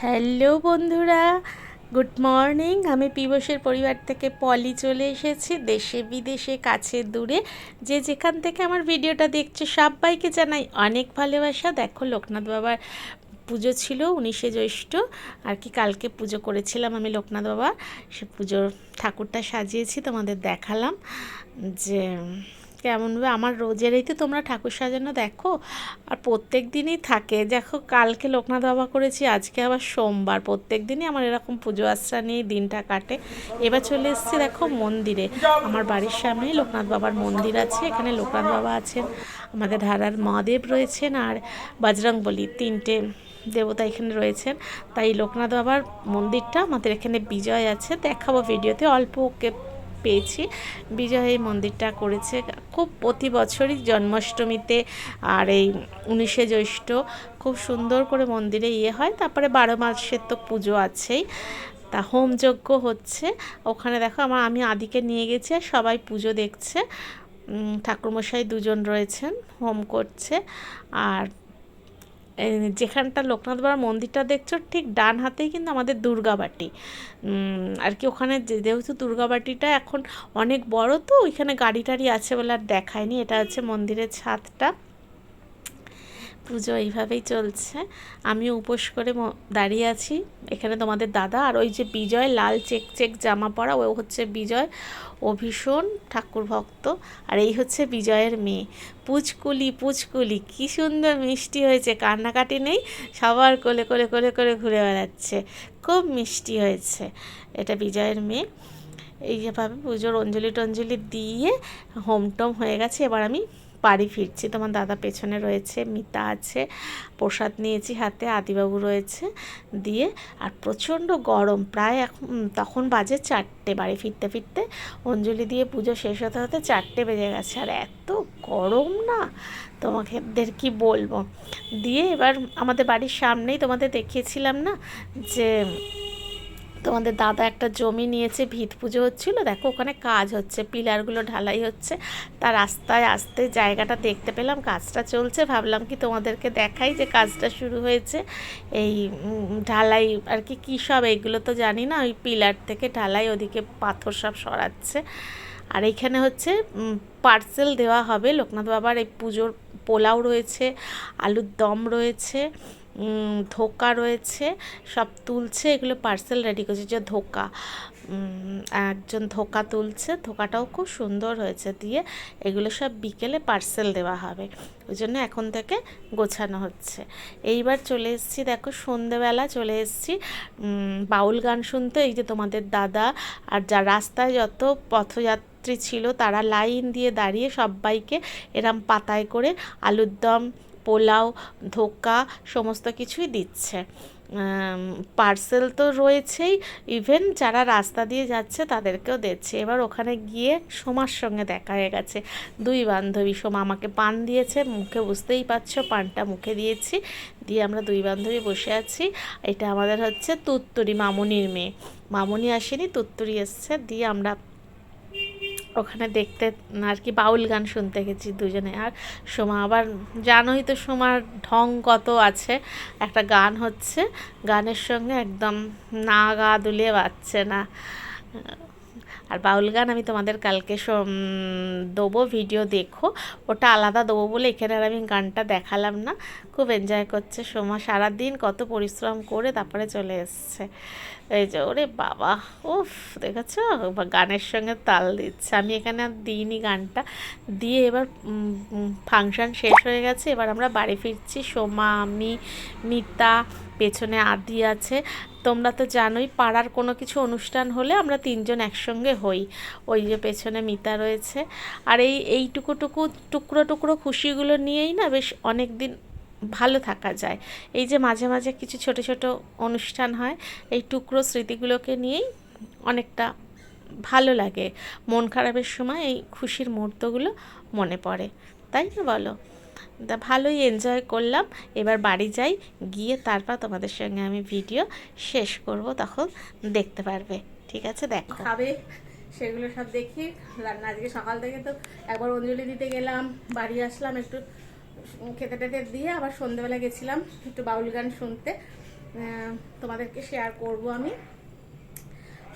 Hello বন্ধুরা, good morning. আমি পিবসের পরিবার থেকে পলি চলে এসেছি, দেশে বিদেশে, কাছে দূরে। যে যেখান থেকে আমার ভিডিওটা দেখছে, সবাইকে জানাই অনেক ভালোবাসা। দেখো, লোকনাথ বাবার পুজো ছিল, উনিশে জ্যৈষ্ঠ। আর কি কালকে পুজো করেছিলাম আমি লোকনাথ বাবা। সে পুজোর ঠাকুরটা সাজিয়েছি, তোমাদের দেখালাম যে কেমনভাবে আমার রোজেরই তো তোমরা ঠাকুর সাজানো দেখো, আর প্রত্যেক দিনই থাকে। দেখো, কালকে লোকনাথ বাবা করেছি, আজকে আবার সোমবার। প্রত্যেক দিনই আমার এরকম পুজো আশ্রা নিয়ে দিনটা কাটে। এবার চলে এসেছি দেখো মন্দিরে। আমার বাড়ির সামনেই লোকনাথ বাবার মন্দির আছে, এখানে লোকনাথ বাবা আছেন, আমাদের ধারার মহাদেব রয়েছেন, আর বজরংবলী তিনটে দেবতা এখানে রয়েছেন। তাই লোকনাথ বাবার মন্দিরটা আমাদের এখানে বিজয় আছে, দেখাবো ভিডিওতে, অল্প ওকে পেয়েছি। বিজয় মন্দিরটা করেছে। খুব প্রতি বছরই জন্মাষ্টমীতে আর এই উনিশে জ্যৈষ্ঠ খুব সুন্দর করে মন্দিরে ইয়ে হয়। তারপরে বারো মাসের তো পুজো আছেই। তা হোমযজ্ঞ হচ্ছে। ওখানে দেখো আমার আমি আদিকে নিয়ে গেছি আর সবাই পুজো দেখছে। ঠাকুরমশাই দুজন রয়েছেন, হোম করছে। আর যেখানটা লোকনাথ বাবার মন্দিরটা দেখছ, ঠিক ডান হাতেই কিন্তু আমাদের দুর্গাবাটি আর কি ওখানে যেহেতু দুর্গাবাটিটা এখন অনেক বড়, তো ওইখানে গাড়ি টাড়ি আছে বলে আর দেখায়নি। এটা হচ্ছে মন্দিরের ছাদটা। পুজো এইভাবেই চলছে। আমি উপোস করে দাঁড়িয়ে আছি। এখানে তোমাদের দাদা আর ওই যে বিজয়, লাল চেক চেক জামা পরা, ও হচ্ছে বিজয় ও ভীষণ ঠাকুর ভক্ত। আর এই হচ্ছে বিজয়ের মেয়ে। পুচকুলি পুচকুলি, কি সুন্দর মিষ্টি হয়েছে। কান্নাকাটি নেই, সবার কোলে কোলে কোলে করে ঘুরে বেড়াচ্ছে। খুব মিষ্টি হয়েছে এটা বিজয়ের মেয়ে। এই যেভাবে পুজোর অঞ্জলি টঞ্জলি দিয়ে হোম টম হয়ে গেছে। এবার আমি বাড়ি ফিরছি। তোমার দাদা পেছনে রয়েছে, মিতা আছে, প্রসাদ নিয়েছি হাতে, আদিবাবু রয়েছে দিয়ে। আর প্রচণ্ড গরম, প্রায় এখন তখন বাজে চারটে বাড়ি ফিরতে ফিরতে। অঞ্জলি দিয়ে পুজো শেষ হতে হতে চারটে বেজে গেছে। আর এত গরম না? তোমাকে কি বলব? দিয়ে এবার আমাদের বাড়ির সামনেই তোমাদের দেখিয়েছিলাম না যে তোমাদের দাদা একটা জমি নিয়েছে, ভিত পুজো হচ্ছিল, দেখো ওখানে কাজ হচ্ছে, পিলারগুলো ঢালাই হচ্ছে। তার রাস্তায় আসতে জায়গাটা দেখতে পেলাম, কাজটা চলছে, ভাবলাম কি তোমাদেরকে দেখাই যে কাজটা শুরু হয়েছে। এই ঢালাই আর কি, কী সব এইগুলো তো জানি না, ওই পিলার থেকে ঢালাই, ওদিকে পাথর সব সরাচ্ছে। আর এইখানে হচ্ছে পার্সেল দেওয়া হবে, লোকনাথ বাবার এই পুজোর পোলাও রয়েছে, আলুর দম রয়েছে। ধোকা রয়েছে, সব তুলছে, এগুলো পার্সেল রেডি করছে, যে ধোকা। একজন ধোকা তুলছে, ধোকাটাও খুব সুন্দর হয়েছে দিয়ে এগুলো সব বিকেলে পার্সেল দেওয়া হবে। ওই জন্য এখন থেকে গোছানো হচ্ছে। এইবার চলে এসেছি, দেখো সন্ধেবেলা চলে এসেছি। বাউল গান শুনতে, এই যে তোমাদের দাদা আর যা রাস্তায় যত পথযাত্রী ছিল, তারা লাইন দিয়ে দাঁড়িয়ে সবাইকে এরম পাতায় করে আলুর দম পোলাও, ধোকা সমস্ত কিছুই দিচ্ছে। পার্সেল তো রয়েছেই। ইভেন যারা রাস্তা দিয়ে যাচ্ছে তাদেরকেও দিচ্ছে। এবার ওখানে গিয়ে সোমার সঙ্গে দেখা হয়ে গেছে। দুই বান্ধবী সোমা আমাকে পান দিয়েছে। মুখে বুঝতেই পারছ, পানটা মুখে দিয়েছি। দিয়ে আমরা দুই বান্ধবী বসে আছি। এটা আমাদের হচ্ছে তুত্তুরি মামুনির মেয়ে। মামুনি আসেনি, তুত্তুরি এসছে। দিয়ে আমরা ওখানে দেখতে আর কি বাউল গান শুনতে গেছি দুজনে। আর সোমা, আবার জানোই তো সোমার ঢং কত আছে। একটা গান হচ্ছে, গানের সঙ্গে একদম না গা দুলিয়ে বাজছে না। আর বাউল গান আমি তোমাদের কালকে দেবো ভিডিও দেখো। ওটা আলাদা দেবো বলে এখানে আর আমি গানটা দেখালাম না। খুব এনজয় করছে সোমা সারাদিন কত পরিশ্রম করে তারপরে চলে এসছে। এই যে, ওরে বাবা, উফ, দেখেছ? গানের সঙ্গে তাল দিচ্ছে। আমি এখানে আর দিইনি গানটা। দিয়ে এবার ফাংশান শেষ হয়ে গেছে। এবার আমরা বাড়ি ফিরছি। সোমা, আমি, মিতা, পেছনে আদি আছে। তোমরা তো জানোই, পাড়ার কোনো কিছু অনুষ্ঠান হলে আমরা তিনজন একসঙ্গে হই। ওই যে পেছনে মিতা রয়েছে। আর এই এইটুকু টুকু টুকরো টুকরো খুশিগুলো নিয়েই না বেশ অনেক দিন ভালো থাকা যায়। এই যে মাঝে মাঝে কিছু ছোট ছোট অনুষ্ঠান হয়, এই টুকরো স্মৃতিগুলোকে নিয়েই অনেকটা ভালো লাগে। মন খারাপের সময় এই খুশির মুহূর্তগুলো মনে পড়ে। তাই না বলো? ভালোই এনজয় করলাম। এবার বাড়ি যাই, গিয়ে তারপর তোমাদের সঙ্গে আমি ভিডিও শেষ করব, তখন দেখতে পারবে। ঠিক আছে, দেখো। খাবে, সেগুলো সব দেখি। রান্না আজকে সকাল থেকে তো একবার অঞ্জলি দিতে গেলাম, বাড়ি আসলাম একটু খেতে টেতে দিয়ে আবার সন্ধেবেলা গেছিলাম একটু বাউল গান শুনতে। তোমাদেরকে শেয়ার করব আমি।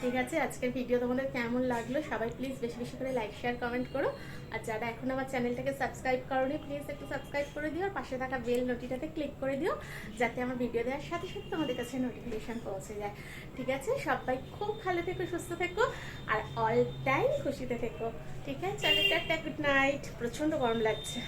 ঠিক আছে, আজকের ভিডিও তোমাদের কেমন লাগল? সবাই প্লিজ বেশি বেশি করে লাইক শেয়ার কমেন্ট করো। আর যারা এখন আমার চ্যানেলটাকে সাবস্ক্রাইব করোনি প্লিজ একটু সাবস্ক্রাইব করে দিও আর পাশে থাকা বেল নোটিটাতে ক্লিক করে দিও, যাতে আমার ভিডিও দেওয়ার সাথে সাথে তোমাদের কাছে নোটিফিকেশান পৌঁছে যায়। ঠিক আছে, সবাই খুব ভালো থেকো, সুস্থ থেকো, আর অল টাইম খুশিতে থেকো। ঠিক আছে চলো টাটা গুড নাইট প্রচণ্ড গরম লাগছে।